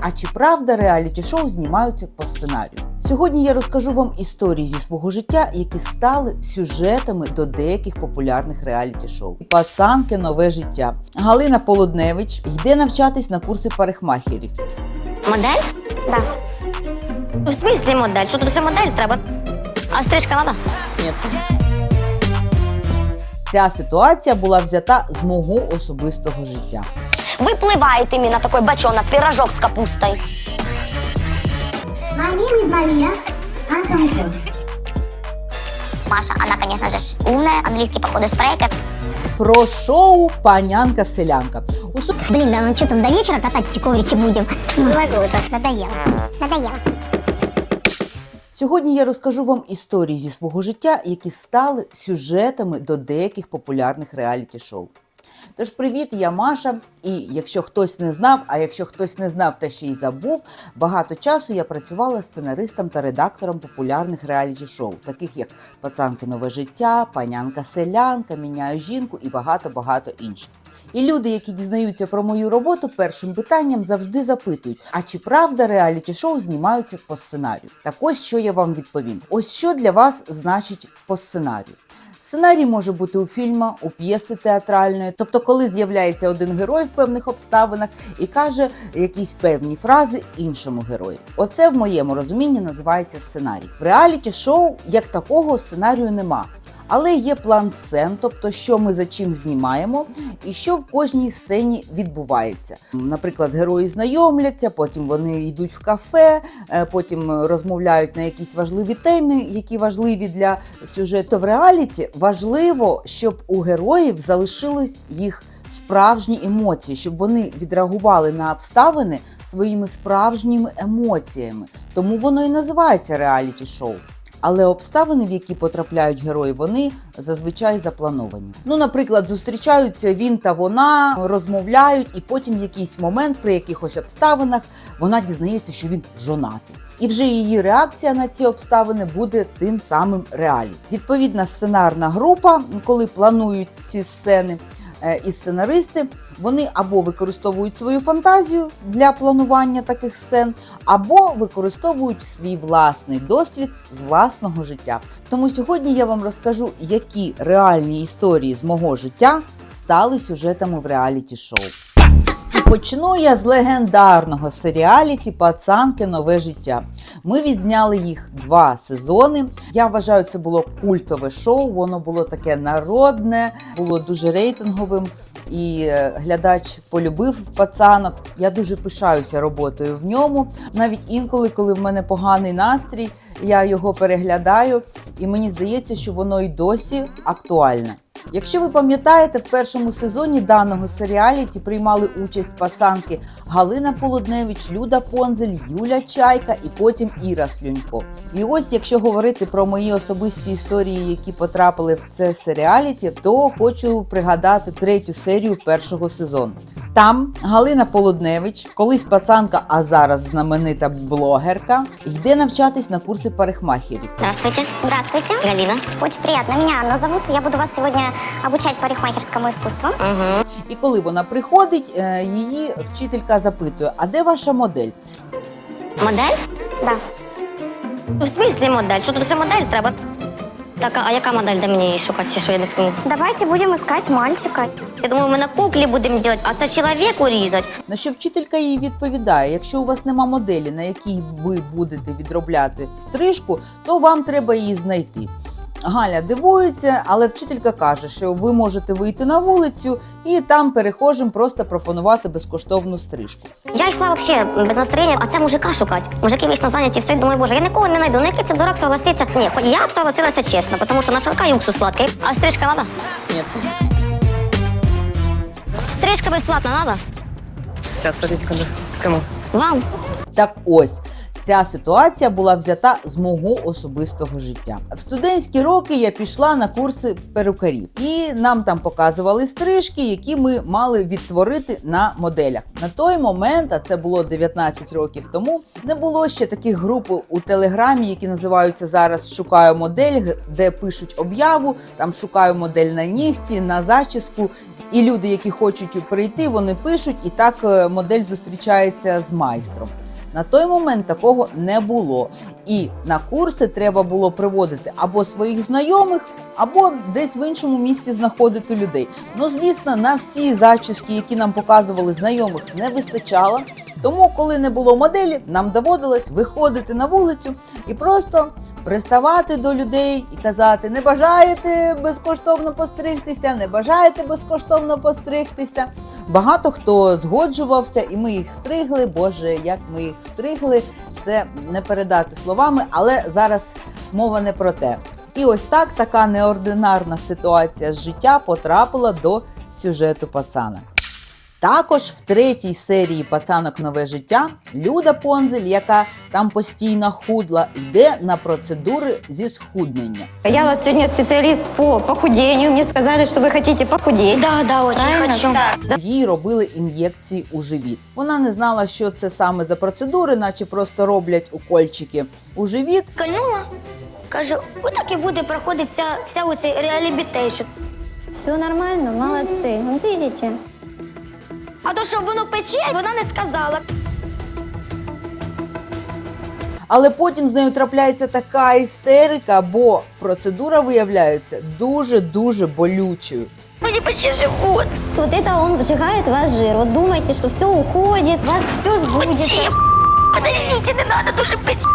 А чи правда реаліті шоу знімаються по сценарію? Сьогодні я розкажу вам історії зі свого життя, які стали сюжетами до деяких популярних реаліті шоу. Пацанки нове життя. Галина Полудневич йде навчатись на курси парикмахерів. Модель? Да. В смислі модель? Що тут ще модель треба? А стрижка надо? Ні. Ця ситуація була взята з мого особистого життя. Випливаєте мені на такий бачонок, пирожок from Ukraine. Маша, она, конечно же, ж умная, английский, походу, шпрейкер. Про шоу Панянка-селянка. У су- Блин, да ну что там до вечера катать эти коврики будем? Надоело. Надоело. Сьогодні я розкажу вам історії зі свого життя, які стали сюжетами до деяких популярних реаліті-шоу. Тож, привіт, я Маша. І якщо хтось не знав, а якщо хтось не знав та ще й забув, багато часу я працювала сценаристом та редактором популярних реаліті-шоу, таких як Пацанки нове життя, Панянка селянка, Міняю жінку і багато-багато інших. І люди, які дізнаються про мою роботу, першим питанням завжди запитують: а чи правда реаліті шоу знімаються по сценарію? Так ось що я вам відповім: ось що для вас значить по сценарію. Сценарій може бути у фільма, у п'єси театральної, тобто, коли з'являється один герой в певних обставинах і каже якісь певні фрази іншому герою. Оце в моєму розумінні називається сценарій. В реаліті шоу як такого сценарію нема. Але є план сцен, тобто що ми за чим знімаємо, і що в кожній сцені відбувається. Наприклад, герої знайомляться, потім вони йдуть в кафе, е, потім розмовляють на якісь важливі теми, які важливі для сюжету. В реаліті важливо, щоб у героїв залишились їх справжні емоції, щоб вони відреагували на обставини своїми справжніми емоціями. Тому воно і називається реаліті шоу. Але обставини, в які потрапляють герої, вони зазвичай заплановані. Ну, наприклад, зустрічаються він та вона, розмовляють, і потім в якийсь момент при якихось обставинах вона дізнається, що він жонатий. І вже її реакція на ці обставини буде тим самим реаліті. Відповідна сценарна група, коли планують ці сцени, і сценаристи вони або використовують свою фантазію для планування таких сцен, або використовують свій власний досвід з власного життя. Тому сьогодні я вам розкажу, які реальні історії з мого життя стали сюжетами в реаліті шоу. Почну я з легендарного серіаліті Пацанки нове життя. Ми відзняли їх два сезони. Я вважаю, це було культове шоу. Воно було таке народне, було дуже рейтинговим. І е, глядач полюбив пацанок. Я дуже пишаюся роботою в ньому. Навіть інколи, коли в мене поганий настрій, я його переглядаю, і мені здається, що воно й досі актуальне. Якщо ви пам'ятаєте, в першому сезоні даного серіаліті приймали участь пацанки Галина Полудневич, Люда Понзель, Юля Чайка і потім Іра Слюнько. І ось, якщо говорити про мої особисті історії, які потрапили в це серіаліті, то хочу пригадати третю серію першого сезону. Там Галина Полудневич, колись пацанка, а зараз знаменита блогерка, йде навчатись на курси парикмахерів. Здравствуйте. Здравствуйте. Галина. Очень приятно. Меня Анна зовут. Я буду вас сегодня обучать парикмахерскому искусству. Угу. І коли вона приходить, е, її вчителька запитує: А де ваша модель? Модель? Да. В смислі модель? Що тут ще модель треба? Так, а яка модель, де мені її шукати, що я не пойму? Давайте будем искать мальчика. Я думаю, ми на куклі будемо робити, а це чоловіку різати. На що вчителька їй відповідає: якщо у вас нема моделі, на якій ви будете відробляти стрижку, то вам треба її знайти. Галя дивується, але вчителька каже, що ви можете вийти на вулицю і там перехожим просто пропонувати безкоштовну стрижку. Я йшла взагалі без настроєння, а це мужика шукати. Мужики вічно зайняті, все, і думаю, боже, я нікого не знайду. Ну який це дурак согласиться. Ні, хоч я б согласилася чесно, тому що на шалка і уксус сладкий. А стрижка надо? Ні, Стрижка безплатна надо? Сейчас, подожди секунду. Кому? Вам? Так ось. Ця ситуація була взята з мого особистого життя. В студентські роки я пішла на курси перукарів, і нам там показували стрижки, які ми мали відтворити на моделях. На той момент, а це було 19 років тому, не було ще таких груп у телеграмі, які називаються зараз Шукаю модель, де пишуть об'яву, там шукаю модель на нігті, на зачіску. І люди, які хочуть прийти, вони пишуть, і так е, модель зустрічається з майстром. На той момент такого не було. І на курси треба було приводити або своїх знайомих, або десь в іншому місці знаходити людей. Ну, звісно, на всі зачіски, які нам показували знайомих, не вистачало. Тому, коли не було моделі, нам доводилось виходити на вулицю і просто приставати до людей і казати: не бажаєте безкоштовно постригтися, не бажаєте безкоштовно постригтися. Багато хто згоджувався, і ми їх стригли. Боже, як ми їх стригли, це не передати словами, але зараз мова не про те. І ось так така неординарна ситуація з життя потрапила до сюжету пацанок. Також в третій серії Пацанок нове життя Люда Понзель, яка там постійно худла, йде на процедури зі схуднення. Я у вас сегодня специалист по похудению. Мне сказали, что вы хотите похудеть. Да, да, очень Правильно? хочу. Їй робили ін'єкції у живіт. Вона не знала, що це саме за процедури, наче просто роблять укольчики у живіт. Кольнула. Каже, отак і буде проходити вся, вся оцей реалібітейшн. Все нормально, молодцы. Вот видите? А то, що воно пече, вона не сказала. Але потім з нею трапляється така істерика, бо процедура виявляється дуже дуже болючою. Мені пече живот. Вот это он сжигает ваш жир. Вот думаете, что все уходит, вас все сбудется. Подождите, не надо, дуже пече.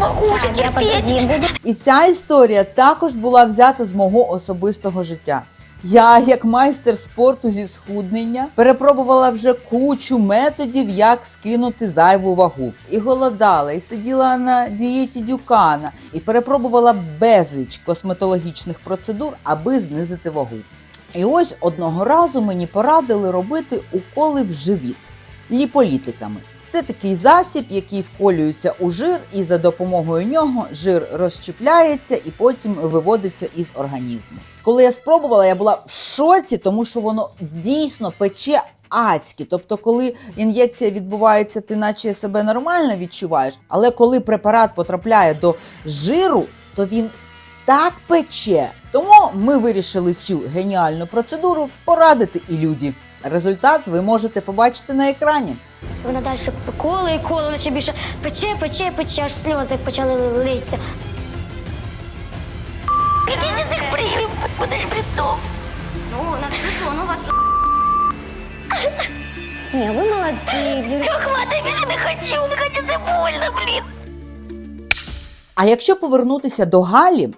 Могу вже я І ця історія також була взята з мого особистого життя. Я, як майстер спорту зі схуднення, перепробувала вже кучу методів, як скинути зайву вагу. І голодала, і сиділа на дієті дюкана, і перепробувала безліч косметологічних процедур, аби знизити вагу. І ось одного разу мені порадили робити уколи в живіт ліполітиками. Це такий засіб, який вколюється у жир, і за допомогою нього жир розщепляється і потім виводиться із організму. Коли я спробувала, я була в шоці, тому що воно дійсно пече адськи. Тобто, коли ін'єкція відбувається, ти наче себе нормально відчуваєш, але коли препарат потрапляє до жиру, то він так пече. Тому ми вирішили цю геніальну процедуру порадити і люді. Результат ви можете побачити на екрані. Вона далі коле і коле, вона ще більше пече, пече, пече, аж сльози почали литися. Який з цих привів? Будеш брецов. Ну, на все, ну вас... Не, вы молодцы. Все, хватить, більше не хочу. Мені це больно, блін. А якщо повернутися до Галі,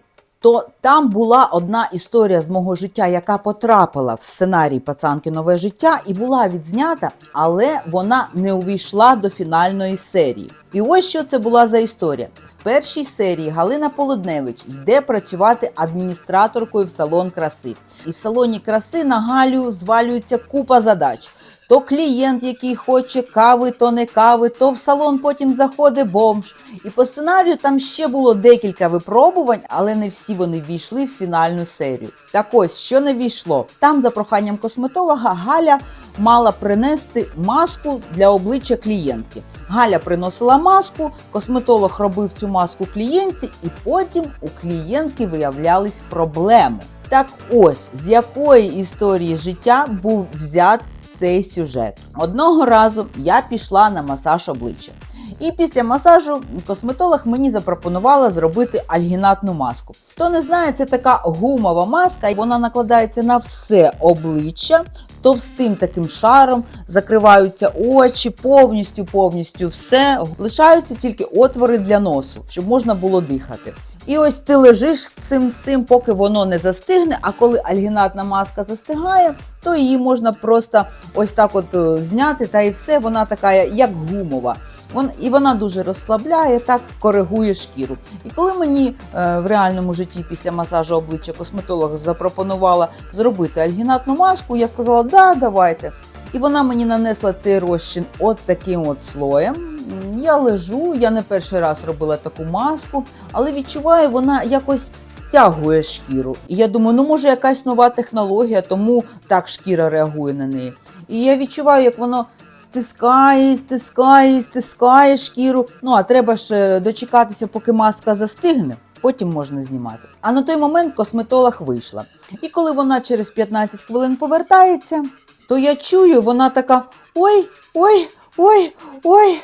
то там була одна історія з мого життя, яка потрапила в сценарій Пацанки нове життя і була відзнята, але вона не увійшла до фінальної серії. І ось що це була за історія. В першій серії Галина Полудневич йде працювати адміністраторкою в салон краси. І в салоні краси на Галю звалюється купа задач. То клієнт, який хоче кави, то не кави, то в салон потім заходить бомж. І по сценарію там ще було декілька випробувань, але не всі вони ввійшли в фінальну серію. Так ось, що не війшло. Там, за проханням косметолога, Галя мала принести маску для обличчя клієнтки. Галя приносила маску, косметолог робив цю маску клієнтці, і потім у клієнтки виявлялись проблеми. Так ось з якої історії життя був взят цей сюжет. Одного разу я пішла на масаж обличчя. І після масажу косметолог мені запропонувала зробити альгінатну маску. Хто не знає, це така гумова маска, і вона накладається на все обличчя товстим таким шаром, закриваються очі, повністю, повністю все. Лишаються тільки отвори для носу, щоб можна було дихати. І ось ти лежиш цим, цим, поки воно не застигне. А коли альгінатна маска застигає, то її можна просто ось так от е, зняти, та і все, вона така, як гумова. Вон, і вона дуже розслабляє, так коригує шкіру. І коли мені е, в реальному житті після масажу обличчя косметолог запропонувала зробити альгінатну маску, я сказала, да, давайте. І вона мені нанесла цей розчин от таким от слоєм. Я лежу, я не перший раз робила таку маску, але відчуваю, вона якось стягує шкіру. І я думаю, ну може якась нова технологія, тому так шкіра реагує на неї. І я відчуваю, як воно стискає, стискає, стискає шкіру. Ну а треба ж е, дочекатися, поки маска застигне. потім можна знімати. А на той момент косметолог вийшла. І коли вона через 15 хвилин повертається, то я чую, вона така: ой, ой, ой, ой.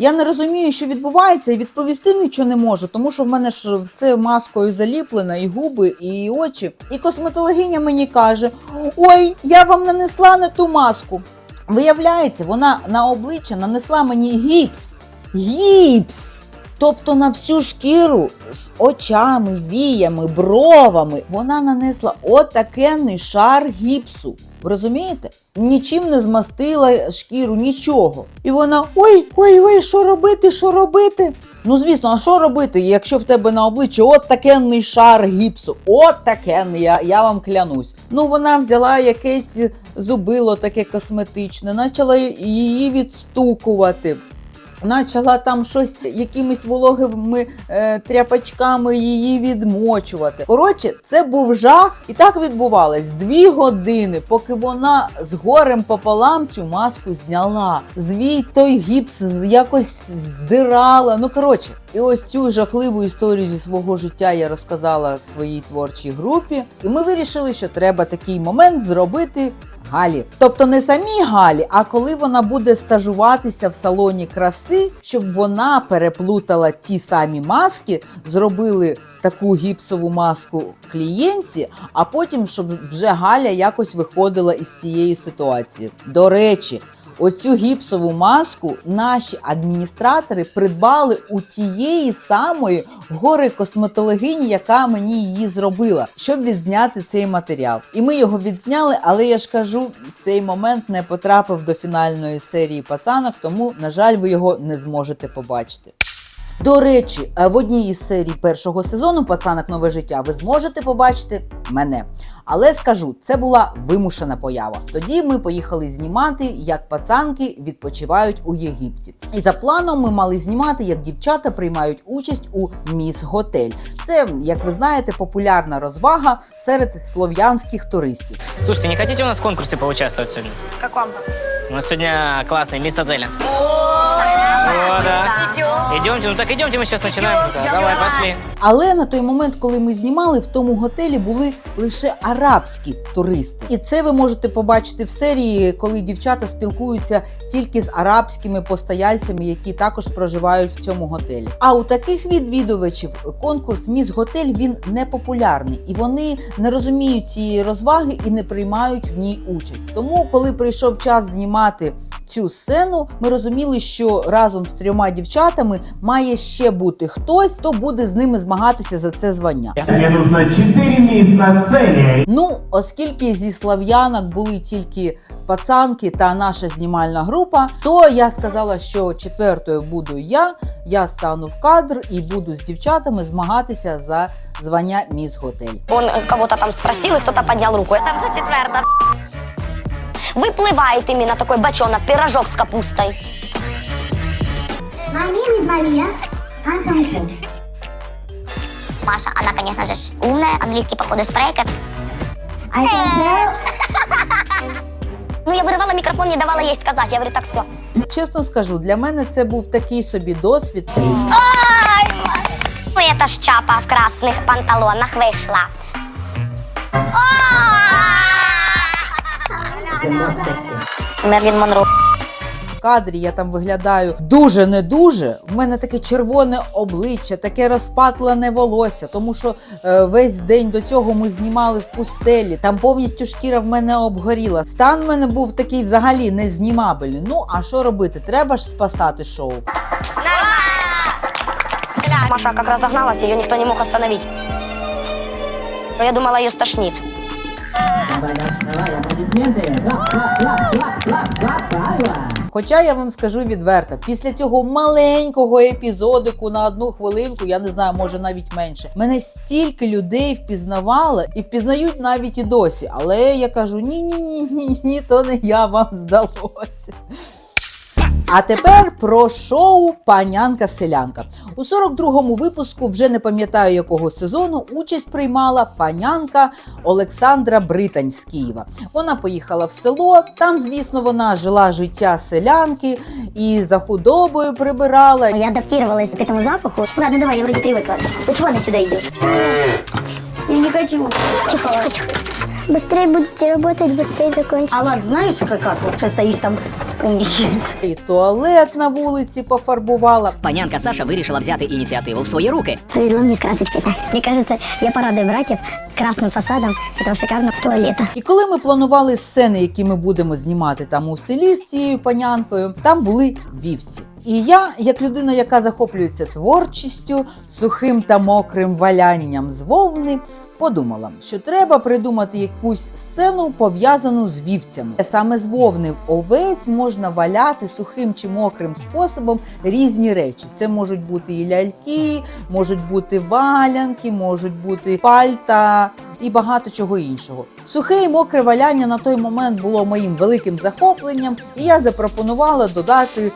Я не розумію, що відбувається, і відповісти нічого не можу, тому що в мене ж все маскою заліплено, і губи, і очі. І косметологиня мені каже: Ой, я вам нанесла не ту маску. Виявляється, вона на обличчя нанесла мені гіпс. Гіпс! Тобто на всю шкіру з очами, віями, бровами вона нанесла отакенний шар гіпсу. Ви розумієте? Нічим не змастила шкіру, нічого. І вона: ой, ой, ой, що робити, що робити? Ну, звісно, а що робити, якщо в тебе на обличчі от такенний шар гіпсу? От я, я вам клянусь. Ну, вона взяла якесь зубило таке косметичне, почала її відстукувати. Почала там щось якимись вологими е, тряпачками її відмочувати. Коротше, це був жах, і так відбувалось дві години, поки вона з горем пополам цю маску зняла. Звій той гіпс якось здирала. Ну коротше, і ось цю жахливу історію зі свого життя я розказала своїй творчій групі. І ми вирішили, що треба такий момент зробити Галі. Тобто не самій Галі, а коли вона буде стажуватися в салоні краси, щоб вона переплутала ті самі маски, зробили таку гіпсову маску клієнтці, а потім, щоб вже Галя якось виходила із цієї ситуації. До речі. Оцю гіпсову маску наші адміністратори придбали у тієї самої гори косметологині, яка мені її зробила, щоб відзняти цей матеріал. І ми його відзняли, але я ж кажу, цей момент не потрапив до фінальної серії пацанок, тому, на жаль, ви його не зможете побачити. До речі, е, в одній із серій першого сезону Пацанок нове життя ви зможете побачити мене. Але скажу, це була вимушена поява. Тоді ми поїхали знімати, як пацанки відпочивають у Єгипті. І за планом ми мали знімати, як дівчата приймають участь у Міс Готель. Це, як ви знаєте, популярна розвага серед слов'янських туристів. Слушайте, не хотите у нас в конкурсе поучаствовать сегодня? В каком? У нас сегодня классный мисс отеля. О, да. Идемте, ну так идемте, мы сейчас начинаем. Давай, пошли. Але на той момент, коли ми знімали, в тому готелі були лише арабські туристи. І це ви можете побачити в серії, коли дівчата спілкуються тільки з арабськими постояльцями, які також проживають в цьому готелі. А у таких відвідувачів конкурс Міс Готель він не популярний, і вони не розуміють цієї розваги і не приймають в ній участь. Тому, коли прийшов час знімати цю сцену, ми розуміли, що разом з трьома дівчатами має ще бути хтось, хто буде з ними змагатися за це звання. Мне нужно 4 мисс на сцене. Ну, оскільки зі слав'янок були тільки пацанки та наша знімальна група, то я сказала, що четвертою буду я. Я стану в кадр і буду з дівчатами змагатися за звання Міс Готель. Он кого-то там спросил, и кто-то поднял руку. Это за четверта. Выплывает именно такой бочонок, пирожок с капустой. My name is Maria. I'm from Italy. Маша, она, конечно же, ж умная, английский, походу, шпрейкер. I can tell Ну, я вырывала микрофон, не давала ей сказать. Я говорю, так, все. Чесно скажу, для мене це був такий собі досвід. Ну, это ж чапа в красных панталонах вышла. Мерлін Монро. В кадрі я там виглядаю дуже не дуже. В мене таке червоне обличчя, таке розпатлене волосся, тому що е, весь день до цього ми знімали в пустелі. Там повністю шкіра в мене обгоріла. Стан в мене був такий взагалі незнімабельний. Ну а що робити? Треба ж спасати шоу. Маша как разогналась, ее никто не мог остановить. Но я думала, ее стошнит. Хоча я вам скажу відверто, після цього маленького епізодику на одну хвилинку, я не знаю, може навіть менше, мене стільки людей впізнавало і впізнають навіть і досі. Але я кажу: ні, ні, ні, ні, то не я вам здалося. А тепер про шоу Панянка селянка. У 42-му випуску, вже не пам'ятаю якого сезону, участь приймала панянка Олександра Британь з Києва. Вона поїхала в село. Там, звісно, вона жила життя селянки і за худобою прибирала. Я адаптировалась к этому запаху. Ладно, давай, я вроде привыкла. Ну чего она сюда идет? Я не хочу. Тихо, тихо, тихо. Быстрее будете работать, быстрее закончите. А ладно, знаешь, как, как вот сейчас стоишь там, умничаешь. І туалет на вулиці пофарбувала. Панянка Саша вирішила взяти ініціативу в свої руки. Повезло мне с красочкой-то. Мне кажется, я порадую братьев красным фасадом этого шикарного туалета. І коли ми планували сцени, які ми будемо знімати там у селі з цією панянкою, там були вівці. І я, як людина, яка захоплюється творчістю, сухим та мокрим валянням з вовни, подумала, що треба придумати якусь сцену пов'язану з вівцями. Саме з вовни овець можна валяти сухим чи мокрим способом різні речі. Це можуть бути і ляльки, можуть бути валянки, можуть бути пальта і багато чого іншого. Сухе і мокре валяння на той момент було моїм великим захопленням, і я запропонувала додати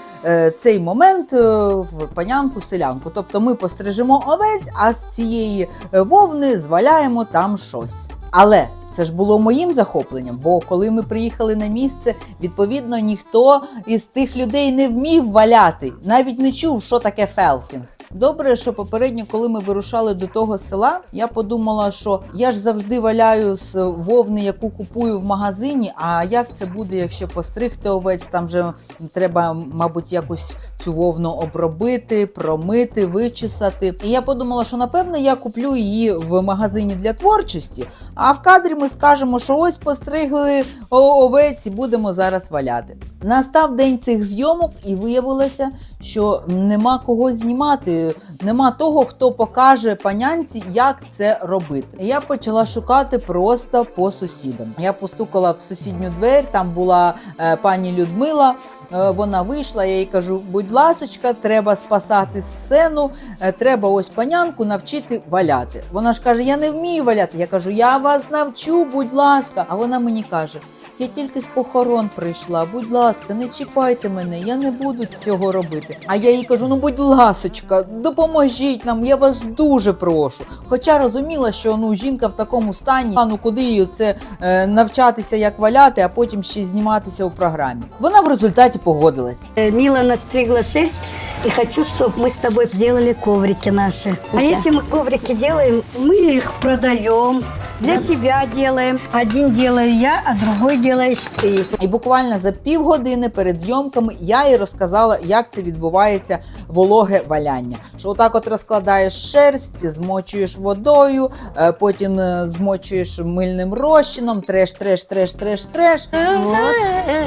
цей момент е, в панянку селянку. Тобто ми пострижемо овець, а з цієї е, вовни зваляємо там щось. Але це ж було моїм захопленням, бо коли ми приїхали на місце, відповідно ніхто із тих людей не вмів валяти, навіть не чув, що таке фелкінг. Добре, що попередньо, коли ми вирушали до того села, я подумала, що я ж завжди валяю з вовни, яку купую в магазині. А як це буде, якщо постригти овець? Там же треба, мабуть, якось цю вовну обробити, промити, вичесати. І я подумала, що напевно я куплю її в магазині для творчості. А в кадрі ми скажемо, що ось постригли овець і будемо зараз валяти. Настав день цих зйомок, і виявилося, що нема кого знімати, нема того, хто покаже панянці, як це робити. Я почала шукати просто по сусідам. Я постукала в сусідню двері, там була е, пані Людмила. Е, Вона вийшла, я їй кажу: будь ласочка, треба спасати сцену, е, треба ось панянку навчити валяти. Вона ж каже: Я не вмію валяти. Я кажу, я вас навчу, будь ласка. А вона мені каже: я тільки з похорон прийшла. Будь ласка, не чіпайте мене, я не буду цього робити. А я їй кажу: ну будь ласочка, допоможіть нам, я вас дуже прошу. Хоча розуміла, що ну жінка в такому стані, а ну куди їй це е, навчатися, як валяти, а потім ще й зніматися у програмі. Вона в результаті погодилась. Э, Мила настригла шерсть, и хочу, чтобы мы с тобой сделали коврики наши. А эти мы коврики делаем, мы их продаем, для себя делаем. Один делаю я, а другой делаешь ты. І буквально за півгодини перед зйомками я їй розказала, як це відбувається вологе валяння. Що отак от розкладаєш шерсть, змочуєш водою, е, потім е, змочуєш мильним розчином, треш, треш, треш, треш, треш. Вот.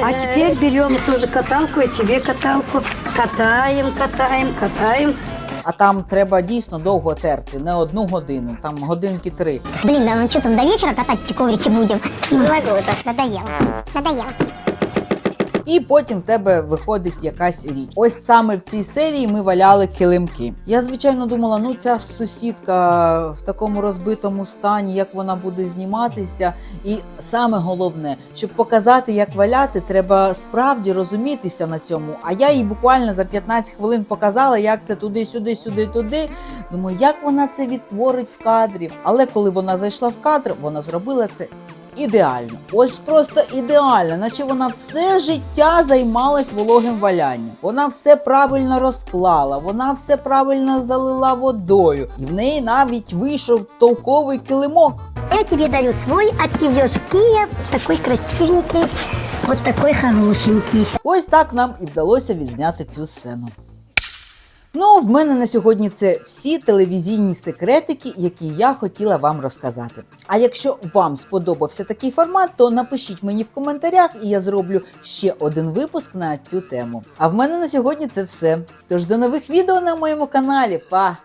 А теперь берем тоже каталку, и тебе каталку. Катаем, катаем, катаем. А там треба дійсно довго терти, не одну годину, там годинки три. Блін, да ну що там, до вечора катать эти коврики будем? Два года. Надоело. Надоело. І потім в тебе виходить якась річ. Ось саме в цій серії ми валяли килимки. Я звичайно думала, ну ця сусідка в такому розбитому стані, як вона буде зніматися. І саме головне, щоб показати, як валяти, треба справді розумітися на цьому. А я їй буквально за 15 хвилин показала, як це туди, сюди, сюди, туди. Думаю, як вона це відтворить в кадрі. Але коли вона зайшла в кадр, вона зробила це ідеально. Ось просто ідеально, наче вона все життя займалась вологим валянням. Вона все правильно розклала, вона все правильно залила водою, і в неї навіть вийшов толковий килимок. Я тебе дарю свой, отвезешь в Киев, такой красивенький, вот такой хорошенький. Ось так нам і вдалося відзняти цю сцену. Ну, в мене на сьогодні це всі телевізійні секретики, які я хотіла вам розказати. А якщо вам сподобався такий формат, то напишіть мені в коментарях, і я зроблю ще один випуск на цю тему. А в мене на сьогодні це все. Тож до нових відео на моєму каналі. Па!